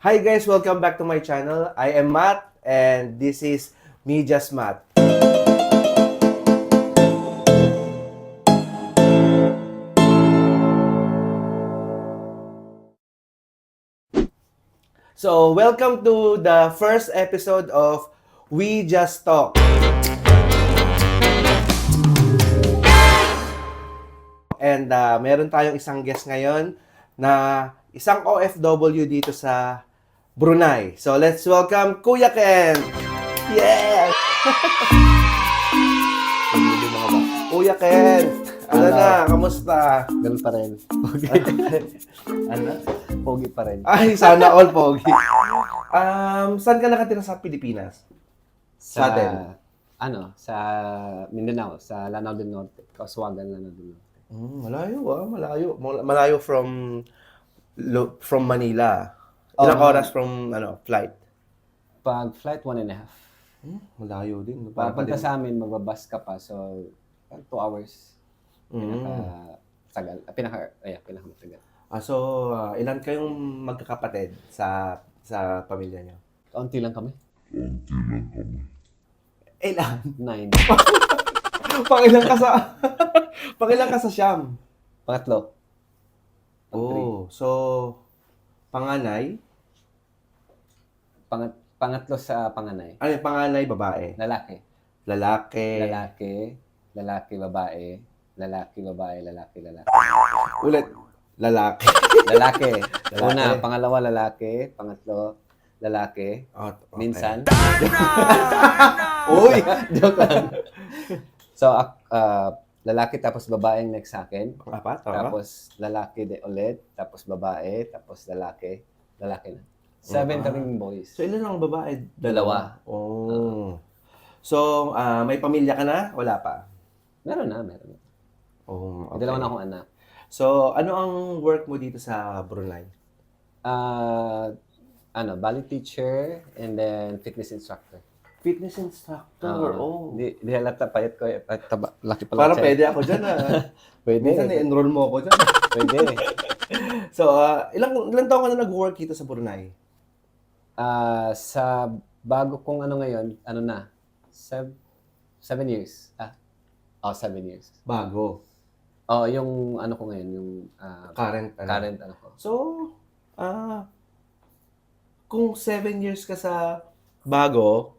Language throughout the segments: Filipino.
Hi guys, welcome back to my channel. I am Matt and this is Me Just Matt. So, welcome to the first episode of We Just Talk. And uh, meron tayong isang guest ngayon na isang OFW dito sa Brunei. So let's welcome Kuya Ken! Ba? Kuya Ken! Ano na? Kamusta? Ganun pa rin. ano? Pogi pa rin. Ay, sana all pogi. Um, saan ka nakatira sa Pilipinas? Sa atin? Ano, sa Mindanao, sa Lanao del Norte. Kauswagan, Lanao del Norte. Mm, malayo ah, malayo. Mal- Malayo from lo- from Manila. Ilang Oh. oras from ano flight? Pag flight, one and a half. Hmm, malayo din. Para pa Papunta din. sa amin, magbabas ka pa. So, uh, two hours. Pinaka, Mm. tagal. Ah, pinaka, ay, pinaka matagal. Ah, so, ah, ilan kayong magkakapatid sa sa pamilya niyo? Kaunti lang kami. Ilan? Nine. Pangilan ka sa Pangilan ka sa Siam? Pangatlo. Pang three. Oh, so panganay, Pangat, pangatlo sa panganay. ano yung panganay babae? Lalaki. Lalaki. Lalaki. Lalaki, babae. Lalaki, babae, lalaki, lalaki. Ulit. Lalaki. Lalaki. Lalaki. Una, pangalawa lalaki, pangatlo lalaki. Oh, okay. Minsan. Uy! Joke lang. So, ah, lalaki tapos babae ang next sa akin. Apat? Tapos lalaki de ulit, tapos babae, tapos lalaki, lalaki na. Seven Ah. kaming boys. So, ilan ang babae? Dalawa. Oh. So, ah, may pamilya ka na? Wala pa? Meron na, meron na. Oh, May Dalawa na akong anak. So, ano ang work mo dito sa Brunei? Ah, ano, ballet teacher and then fitness instructor. Fitness instructor. Ah, oh. Di, di halata payat ko. eh, Ay, taba, laki pala. Parang pwede ako dyan ah. Pwede. Minsan na-enroll mo ako dyan. Pwede. So, ah, ilang, ilang taon ka na nag-work dito sa Brunei? Ah, sa bago kong ano ngayon, ano na, seven, seven years. Ah, oh, seven years. Bago. Oh, yung ano ko ngayon, yung ah, Current. Ano? current ano ko. So, ah, kung seven years ka sa bago,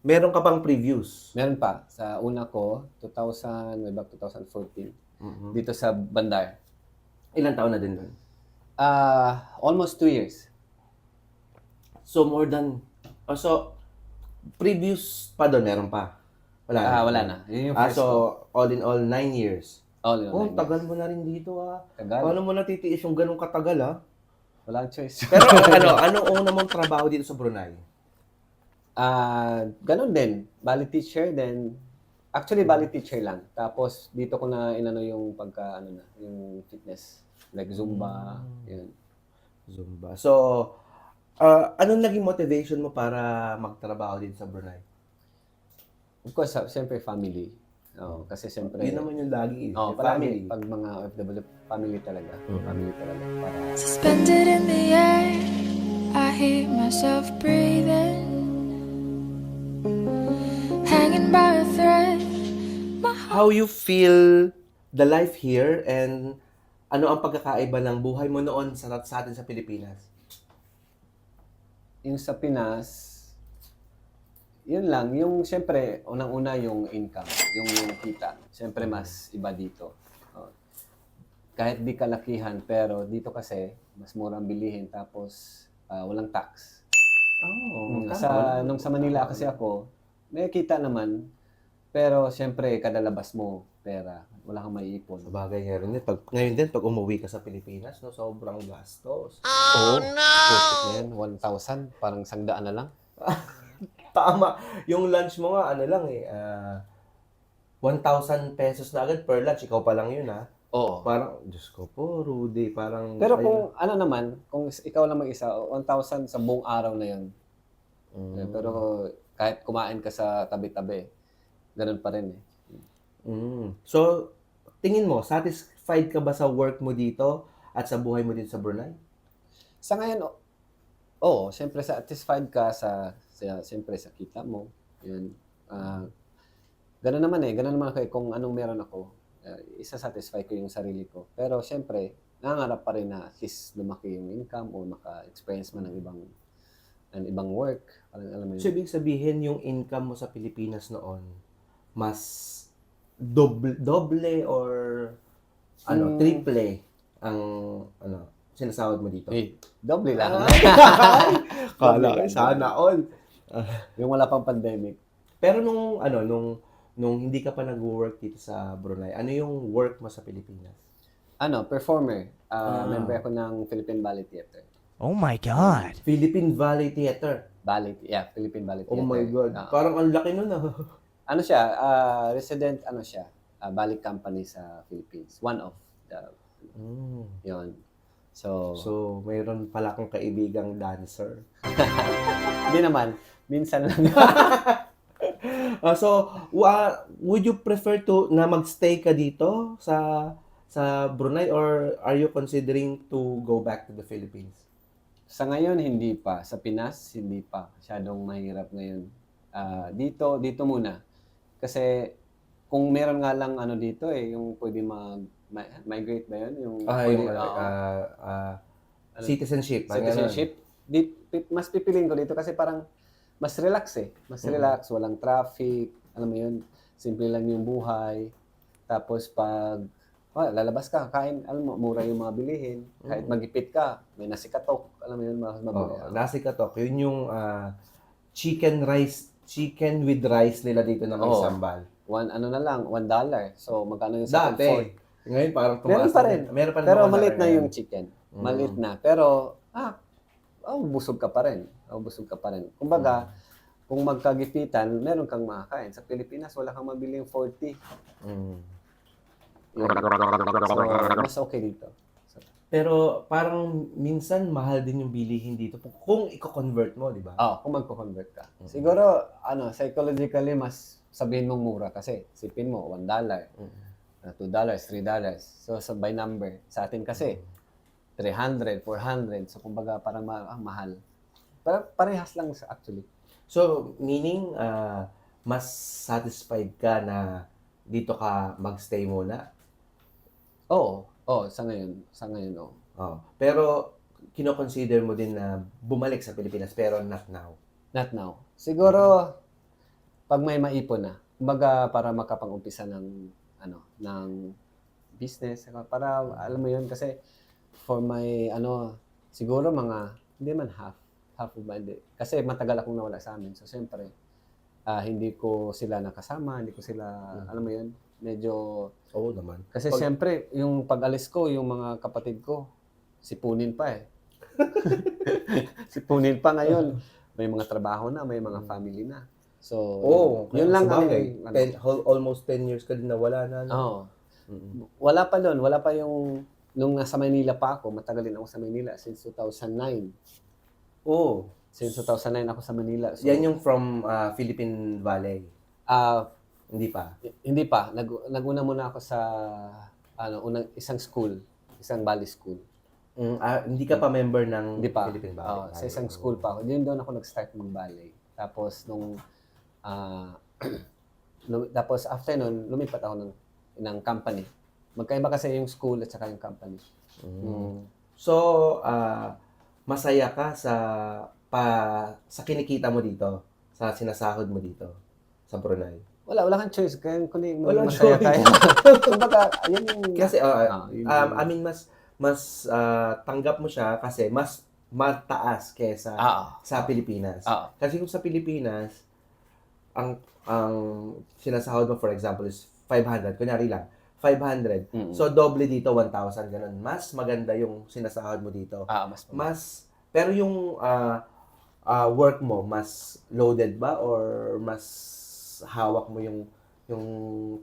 meron ka pang previews. Meron pa, sa una ko, 2000, way back 2014, Mhm. dito sa Bandar. Ilang taon na din doon? Ah, almost two years. So, more than, oh, so, previous pa doon, meron pa? Wala na? Ah, wala na. Yun yung Ah, first so, ko. all in all, nine years. All in all, Oh, nine tagal years. mo na rin dito ah. Tagal. Paano mo natitiis yung ganong katagal ah? Wala choice. Pero ano, anong una mong trabaho dito sa Brunei? Ah, ganun din. Ballet teacher, then actually ballet teacher lang. Tapos dito ko na inano yung pagka ano na, yung fitness, like Zumba, Mm. yun. Zumba. So, ah, anong naging motivation mo para magtrabaho dito sa Brunei? Of course, uh, siyempre family. Oh, kasi siyempre Yun naman yung lagi. eh, Oh, yung palagi pag mga OFW, family talaga. Mhm. Family talaga. Para Suspended in the air, I hear myself breathing. Hanging by a thread. How you feel the life here and ano ang pagkakaiba ng buhay mo noon sa, sa atin sa Pilipinas? Yung sa Pinas, yun lang. Yung siyempre, unang-una yung income, yung kita. Siyempre, mas iba dito. Oh. Kahit di kalakihan, pero dito kasi, mas murang bilihin, tapos ah, walang tax. Oh, Mm, sa, nung sa Manila kasi ako, may kita naman, pero siyempre, kada labas mo, pera, wala kang maiipon. Sabagay nga rin. eh. Pag, ngayon din, pag umuwi ka sa Pilipinas, no, sobrang gastos. Oh, no! Yan, 1,000, parang sangdaan na lang. Tama. Yung lunch mo nga, ano lang eh, ah, 1,000 pesos na agad per lunch. Ikaw pa lang yun, ha? Oo. Parang, Diyos ko po, Rudy, parang... Pero ayun. kung ano naman, kung ikaw lang mag-isa, 1,000 sa buong araw na yun. Mm. Pero kahit kumain ka sa tabi-tabi, ganun pa rin eh. Mm. So, tingin mo, satisfied ka ba sa work mo dito at sa buhay mo dito sa Brunei? Sa ngayon, Oo, siyempre satisfied ka sa, sa siyempre sa kita mo. Yun. Ah, ganun naman eh. Ganun naman ako eh. Kung anong meron ako, uh, isa-satisfy ko yung sarili ko. Pero siyempre, nangangarap pa rin na at least lumaki yung income o maka-experience man ng ibang ng ibang work. Parang alam mo So, yun. ibig sabihin, yung income mo sa Pilipinas noon, mas doble, doble or ano, Hmm. triple ang ano, sinasahod mo dito? Eh, doble lang. Kala ko, sana all. yung wala pang pandemic. Pero nung ano, nung nung hindi ka pa nag-work dito sa Brunei, ano yung work mo sa Pilipinas? Ano, performer. Ah. Ah, Member ako ng Philippine Ballet Theater. Oh my god. Philippine Valley Theater. Ballet, yeah, Philippine Ballet Oh Theater. my God. Ah. Parang ang laki nun ah. ano siya, ah, resident, ano siya, ah, ballet company sa Philippines. One of the, Mm. yon So, So, mayroon pala akong kaibigang dancer. hindi naman, minsan lang. Ah, so, wa, would you prefer to na magstay ka dito sa sa Brunei or are you considering to go back to the Philippines? sa ngayon, hindi pa. Sa Pinas, hindi pa. Masyadong mahirap ngayon. Ah, dito, dito muna. Kasi, kung meron nga lang ano dito eh, yung pwede mag, mi- migrate ba yun? Yung, Ah, pwede- yung oo. ah, ah, Ano? citizenship. parang citizenship, di, pi- mas pipiliin ko dito kasi parang mas relax eh. Mas Mhm. relax, walang traffic, alam mo yun, simple lang yung buhay. Tapos pag oh, lalabas ka, kain, alam mo, mura yung mga bilihin. Kahit Mhm. magipit ka, may nasikatok, alam mo yun, mas ganun. mabili. Oh, nasi katok. Yun yung ah, chicken rice, chicken with rice nila dito na may Oo. sambal. One, ano na lang, one dollar. So, magkano yung second Dati. fourth? Ngayon parang Meron tumaas pa na rin. Meron pa rin. Pero mga maliit na yung chicken. Mm. Maliit na. Pero, ah, oh, busog ka pa rin. Oh, busog ka pa rin. Kumbaga, kung magkagipitan, meron kang makakain. Sa Pilipinas, wala kang mabili yung 40. Mm. Yun. So, mas okay dito. Pero parang minsan mahal din yung bilihin dito kung i-convert mo, di ba? oh, kung magko-convert ka. Mm. Siguro, ano, psychologically, mas sabihin mong mura kasi. Sipin mo, $1, dollar, Mm. uh, $2, $3. So, sa by number. Sa atin kasi, 300, 400. So, kumbaga, parang ma- ah, mahal. Pero parehas lang sa actually. So, meaning, ah, mas satisfied ka na dito ka magstay muna? Oo. Oo, sa ngayon. Sa ngayon, oo. Oh. Pero, kino-consider mo din na bumalik sa Pilipinas, pero not now. Not now. Siguro, pag may maipon na, kumbaga para makapang-umpisa ng, ano, ng business, para, alam mo yun, kasi for my, ano, siguro mga, hindi man half, half of my day. Kasi matagal akong nawala sa amin. So, siyempre, ah, hindi ko sila nakasama, hindi ko sila, Mhm. alam mo yun, medyo, Oo naman. kasi Pag- siyempre, yung pag-alis ko, yung mga kapatid ko, sipunin pa eh. sipunin pa ngayon. May mga trabaho na, may mga family na. So, Oo, yun lang ang, ano, Ten, almost 10 years ka din nawala na. Oo. Mm-mm. wala pa doon, wala pa yung, nung nasa Manila pa ako, matagal din ako sa Manila since 2009. Oo. Since 2009 ako sa Manila. So, Yan yung from ah, Philippine Valley. ah, Hindi pa. hindi pa. Nag, naguna muna ako sa, ano, unang, isang school, isang Bali school. Mm, ah, hindi ka pa member ng Hindi pa. Philippine Valley. Oo, sa isang school pa ako. Yun doon ako nag-start mag-ballet. Tapos nung ah tapos after nun, lumipat ako ng ng company. Magkaiba kasi yung school at saka yung company. Mm. Mm. So, ah, masaya ka sa pa sa kinikita mo dito, sa sinasahod mo dito sa Brunei. Wala, wala kang choice. Kaya kundi Walang masaya choice. tayo. Kumbaga, yun yung... Kasi ah, Ah, yun um, I mean mas mas ah, tanggap mo siya kasi mas mataas kesa Ah, sa Pilipinas. ah, Kasi kung sa Pilipinas, ang ang sinasahod mo for example is 500, kunyari lang, 500. mm. So double dito 1,000 ganun. Mas maganda yung sinasahod mo dito. ah, mas Mas pero yung ah, ah, work mo mas loaded ba or mas hawak mo yung yung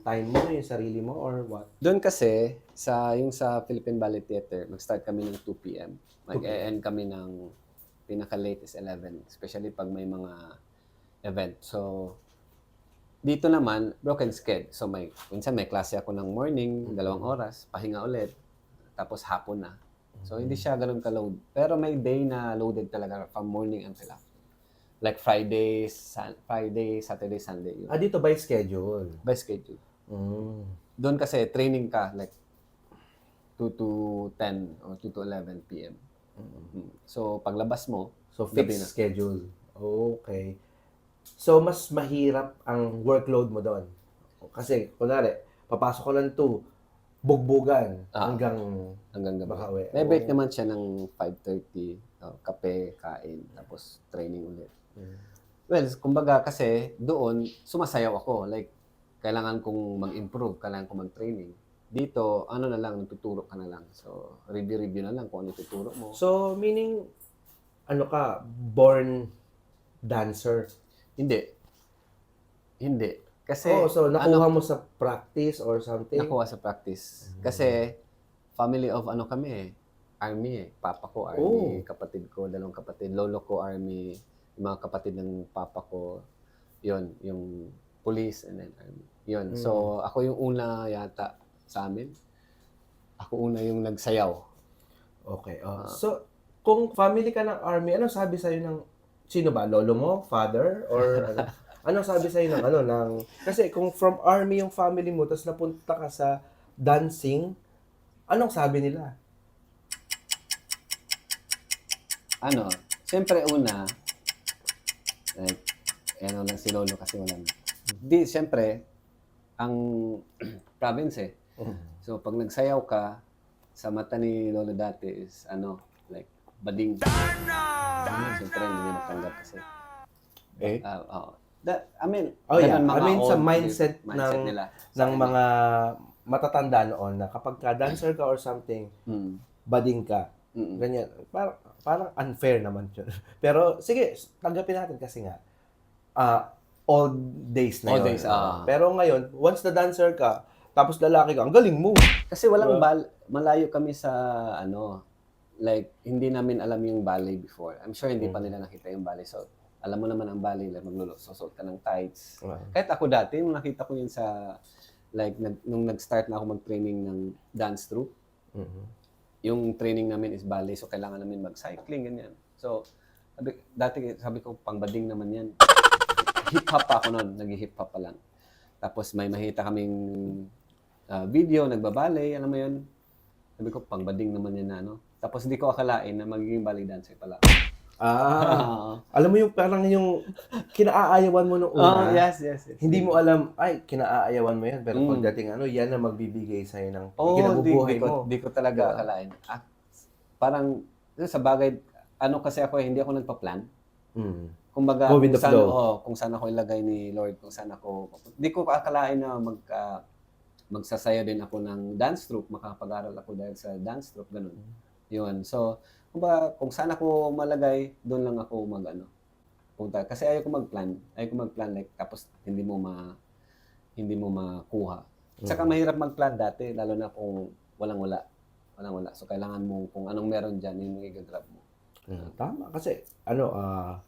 time mo, yung sarili mo or what? Doon kasi, sa yung sa Philippine Ballet Theater, mag-start kami ng 2 p.m. Mag-end kami ng pinaka-latest 11, especially pag may mga event. So, dito naman, broken sked. So, may, minsan may klase ako ng morning, dalawang oras, pahinga ulit, tapos hapon na. So, hindi siya ganun ka-load. Pero may day na loaded talaga from morning until afternoon. Like Friday, Sun- Friday, Saturday, Sunday. Yun. Ah, dito by schedule. By schedule. Mm. Doon kasi training ka like 2 to 10 or 2 to 11 p.m. Mm. So, paglabas mo, So, fixed na. schedule. Okay. So, mas mahirap ang workload mo doon. Kasi, kunwari, papasok ko ng 2, bugbugan Ah. hanggang hanggang gabi. makauwi. May break naman siya ng 5.30, oh, kape, kain, tapos training ulit. Well, kumbaga kasi doon, sumasayaw ako. Like, kailangan kong mag-improve, kailangan kong mag-training. Dito, ano na lang, tuturo ka na lang. So, review-review na lang kung ano tuturo mo. So, meaning, ano ka, born dancer. Hindi. Hindi. Kasi, oh, so nakuha ano, mo sa practice or something? nakuha sa practice. Kasi, family of ano kami eh, army eh. Papa ko army, Oh. kapatid ko, dalawang kapatid, lolo ko army, mga kapatid ng papa ko, yun, yung police and then army. Yun. Mm. So, ako yung una yata sa amin. Ako una yung nagsayaw. Okay. Oh. Ah. so, kung family ka ng army, ano sabi sa'yo ng, sino ba? Lolo mo? Father? Or ano? ano sabi sa'yo ng ano? Ng, kasi kung from army yung family mo, tapos napunta ka sa dancing, anong sabi nila? Ano, siyempre una, like, ano lang si Lolo kasi wala na. Di, siyempre, ang province eh. So, pag nagsayaw ka, sa mata ni Lolo dati is, ano, like, bading. Ano, siyempre, hindi niya natanggap kasi. Eh? Ah, oo. That, I mean, Oh, yeah. ganun I mga mean, sa old mindset mindset ng- nila. ng mga matatanda noon na kapag ka dancer ka or something, Mm, bading ka. Mm, Ganyan. Parang, parang unfair naman yun. Pero, sige, tanggapin natin kasi nga, ah old days na Old yun. days, ah. Pero ngayon, once na dancer ka, tapos lalaki ka, ang galing mo. Kasi walang Diba? bal malayo kami sa ano like hindi namin alam yung ballet before. I'm sure hindi pa Mm. nila nakita yung ballet. So alam mo naman ang ballet, like maglulot, susot ka ng tights. Ah. Kahit ako dati, nung nakita ko yun sa like nag, nung nag-start na ako mag-training ng dance troupe, Mhm. Yung training namin is ballet, so kailangan namin mag-cycling, ganyan. So, sabi, dati sabi ko, pangbading naman yan. Hip-hop pa ako noon, nag-hip hop pa lang. Tapos may makita kaming ah, video, nagbabale, alam mo yun. Sabi ko, pangbading naman yan na, ano. Tapos hindi ko akalain na magiging ballet dancer pala. Ah, alam mo yung parang yung kinaayawan mo nung oh, una. yes, yes, yes. Hindi mo alam, ay, kinaayawan mo yan. Pero Mm. pagdating ano, yan na magbibigay sa'yo ng di, kinabubuhay di, ko, mo. di ko talaga Diba? akalain. Ah, parang, sa bagay, ano kasi ako, eh, hindi ako nagpa-plan. Mm. Kumbaga, Go kung saan, oo, kung saan ako ilagay ni Lord, kung saan ako, di ko akalain na magka, magsasaya din ako ng dance troupe, makapag-aral ako dahil sa dance troupe, ganun. Yun. So, kumbaga, kung saan ako malagay, doon lang ako mag, ano, punta. Kasi ayaw ko mag-plan. Ayaw ko mag-plan, like, tapos hindi mo ma, hindi mo makuha. Saka Mm. mahirap mag-plan dati, lalo na kung walang-wala. Walang-wala. So, kailangan mo, kung anong meron dyan, yun yung i-grab mo. Mm, Tama. Kasi, ano, ah,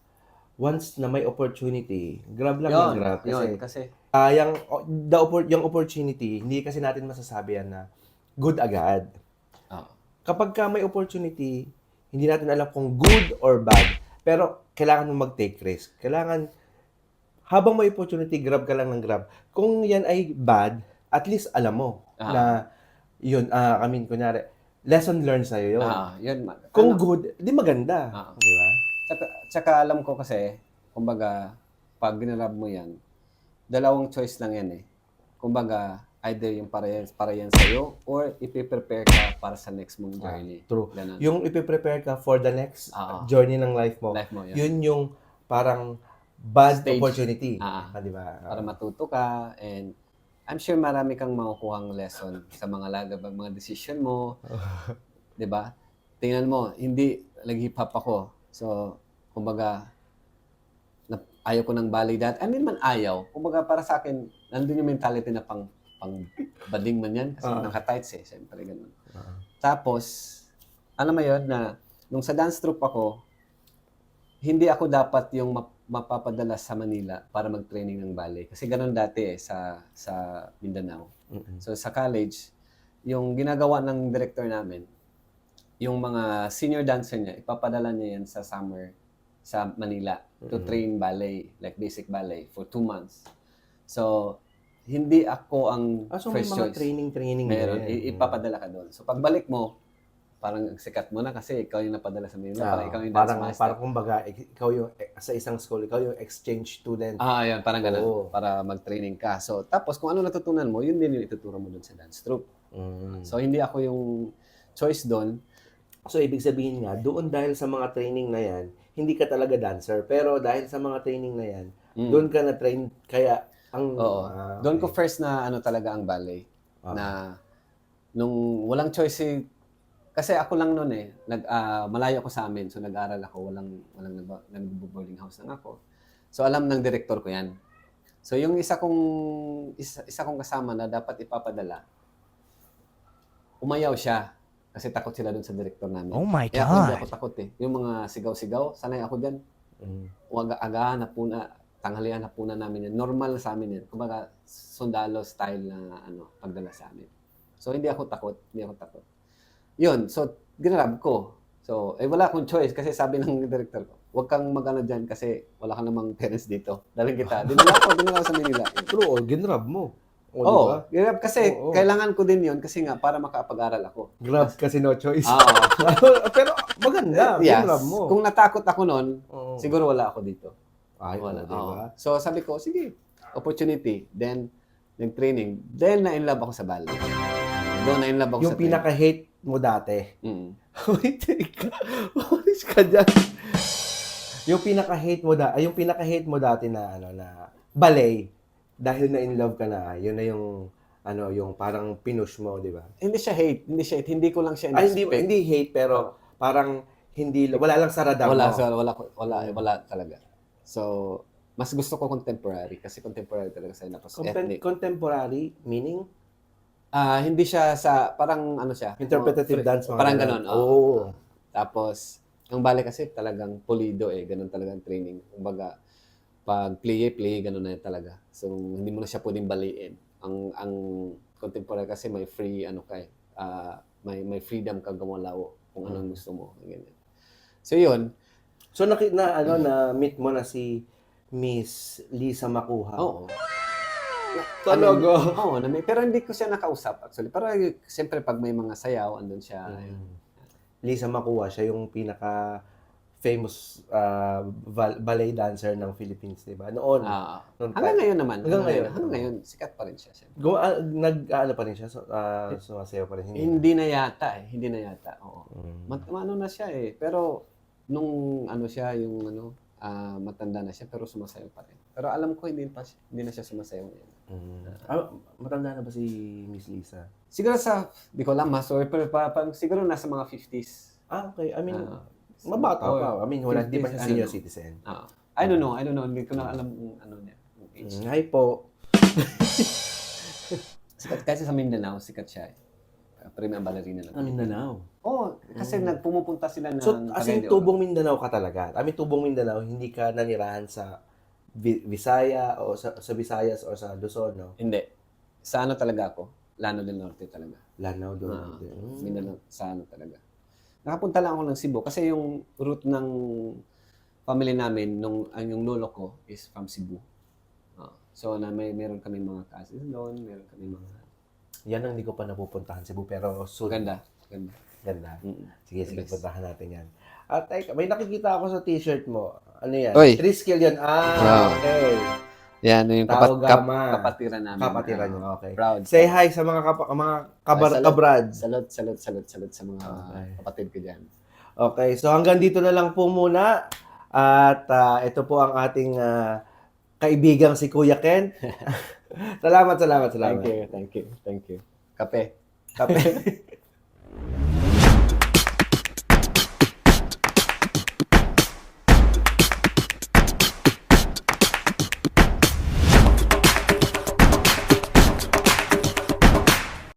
once na may opportunity, grab lang Yun, yung grab. Kasi, yun, kasi, ah, yung, the, oppor- yung opportunity, hindi kasi natin masasabi yan na good agad. ah, Kapag ka may opportunity, hindi natin alam kung good or bad. Pero, kailangan mo mag-take risk. Kailangan, habang may opportunity, grab ka lang ng grab. Kung yan ay bad, at least alam mo Ah. na, yun, ah, I mean, kunyari, lesson learned sa'yo yun. ah, yun. Kung ano, good, di maganda. Ah. Di ba? Tsaka, tsaka alam ko kasi, kumbaga, pag ginarab mo yan, dalawang choice lang yan eh. Kumbaga, either yung para yan, para yan sa'yo, or ipiprepare ka para sa next mong Ah, journey. true. Ganun. Yung ipiprepare ka for the next Ah. journey ng life mo, Life mo yan. yun yung parang bad Stage. opportunity. Ah. Ah, di ba? para matuto ka and I'm sure marami kang makukuhang lesson sa mga lagabag, mga decision mo. 'Di ba? Tingnan mo, hindi nag-hip hop ako. So, kumbaga ayaw ko ng ballet dati. I mean man ayaw. Kumbaga para sa akin, nandun yung mentality na pang pang bading man yan kasi Ah. naka-tights eh, siyempre ganun. Ah. Tapos, alam mo yun na nung sa dance troupe ako, hindi ako dapat yung map- mapapadala sa Manila para mag-training ng ballet. Kasi ganun dati eh, sa, sa Mindanao. Mm-mm. So sa college, yung ginagawa ng director namin, yung mga senior dancer niya, ipapadala niya yan sa summer sa Manila to Mm. train ballet, like basic ballet, for two months. So, hindi ako ang Ah, so first mga choice. training-training Meron, yan. i- ipapadala ka doon. So, pagbalik mo, parang sikat mo na kasi ikaw yung napadala sa Manila. Ah, parang ikaw yung dance parang, master. parang kumbaga, ik- ikaw yung, eh, sa isang school, ikaw yung exchange student. Ah, ayan, parang ganun. Oo. Para mag-training ka. So, tapos kung ano natutunan mo, yun din yung ituturo mo doon sa dance troupe. Mm. So, hindi ako yung choice doon. So, ibig sabihin nga, doon dahil sa mga training na yan, hindi ka talaga dancer. Pero dahil sa mga training na yan, Mm. doon ka na-train, kaya ang... Oo. ah, Doon ko okay. first na ano talaga ang ballet. Ah. Na nung walang choice si kasi ako lang noon eh, nag ah, malayo ako sa amin. So nag-aral ako, walang walang nag- nag-boarding house lang ako. So alam ng director ko 'yan. So yung isa kong isa, isa kong kasama na dapat ipapadala umayaw siya kasi takot sila doon sa director namin. Oh my Kaya ako hindi God. ako takot eh. Yung mga sigaw-sigaw, sanay ako diyan. Mm. Umaga-agahan na puna, tanghalian na puna namin yan. Normal sa amin yan. Kumbaga, sundalo style na ano, pagdala sa amin. So, hindi ako takot. Hindi ako takot. Yun. So, ginrab ko. So, eh, wala akong choice kasi sabi ng director ko, huwag kang mag-ano dyan kasi wala ka namang parents dito. Dalhin kita. Dinala ko, dinala ko sa Manila. True, oh, ginrab mo. O, Oo, ba? ginrab kasi Oo. kailangan ko din yun kasi nga para makapag-aral ako. Grab kasi no choice. Ah, Pero maganda, yes. ginrab mo. Kung natakot ako noon, Oo. siguro wala ako dito. Ay, Wala. wala, di ba? So sabi ko, sige, opportunity. Then, nag-training. Then, na-inlove ako sa ballet. Doon na-inlove ako Yung sa pinaka-hate mo dati. Mm. Wait. Umalis ka dyan. Yung pinaka-hate mo da, ay yung pinaka-hate mo dati na ano na ballet dahil na in love ka na, yun na yung ano, yung parang pinush mo, di ba? Hindi siya hate. Hindi siya hate. Hindi ko lang siya Ay hindi in-expect. hindi hate pero parang hindi wala lang sa radar Wala, mo. so, wala, wala, wala talaga. So, mas gusto ko contemporary kasi contemporary talaga sa tapos Contempt- ethnic. contemporary meaning Ah, hindi siya sa parang ano siya? interpretative oh, dance mga Parang ganun. Oo. oo. Tapos ang ballet kasi talagang pulido eh, ganun talagang training. Kumbaga pag play play ganun na talaga. So hindi mo na siya pwedeng baliin. Ang ang contemporary kasi may free ano kay ah may may freedom ka gumalaw kung anong gusto mo, ganyan. So yun, So naki na ano na meet mo na si Miss Lisa Makuha. oo. Talaga? Oo, na may, pero hindi ko siya nakausap actually. Pero siyempre pag may mga sayaw, andun siya. Mm. Lisa Makuha, siya yung pinaka famous uh, val- ballet dancer ng Philippines, di ba? Noon. Ah, noon hanggang ngayon naman. Hanggang ngayon. Hanggang ngayon, sikat pa rin siya. Gu- ah, nag ano pa rin siya, so, ah, sumasayaw pa rin. Hindi. Hindi na yata eh. Hindi na yata. Oo. Mm. Mat ano na siya eh. Pero nung ano siya, yung ano, ah, matanda na siya pero sumasayaw pa rin. Pero alam ko hindi pa siya, hindi na siya sumasayaw ngayon. Mm. Ah, matanda na ba si Miss Lisa? Siguro sa, di ko alam ha, sorry, pero pa, pa, siguro nasa mga 50s. Ah, okay. I mean, Ah, mabata or- pa. I mean, wala, di pa siya 50s, senior ano. citizen. Ah, I don't know, I don't know. Hindi ko na alam kung ano niya, age. Mm, Hi po. Sikat kasi sa Mindanao, sikat siya eh. Prima ballerina lang. Ah, Mindanao. Oo, kasi nagpumupunta sila ng So, as in, Oro. tubong Mindanao ka talaga. I mean, tubong Mindanao, hindi ka nanirahan sa Vi- Visaya o sa, sa Visayas o sa Luzon, no? Hindi. Sa ano talaga ako? Lano del Norte talaga. Lanao doon. Ah, Mm. Mindanao, sa ano talaga. Nakapunta lang ako ng Cebu kasi yung route ng family namin, nung ang yung lolo ko is from Cebu. Ah, so, na may meron kami mga cousins doon, meron kami mga... Yan ang hindi ko pa napupuntahan Cebu, pero so Ganda. Ganda. Ganda. Mm. Sige, sige, Best. puntahan natin yan. At ay, may nakikita ako sa t-shirt mo. Ano yan? Oy. Triskill yan. Ah, Wow. okay. Yan, yung kapat, kap, kapatiran namin. Kapatiran Ah, nyo, okay. Proud. Say hi sa mga kap- mga kabar Ay, salud. kabrads. Salud, salud, salud, salud sa mga Okay. kapatid ko dyan. Okay, so hanggang dito na lang po muna. At ah, ito po ang ating ah, kaibigang si Kuya Ken. salamat, salamat, salamat. Thank you, thank you, thank you. Kape. Kape.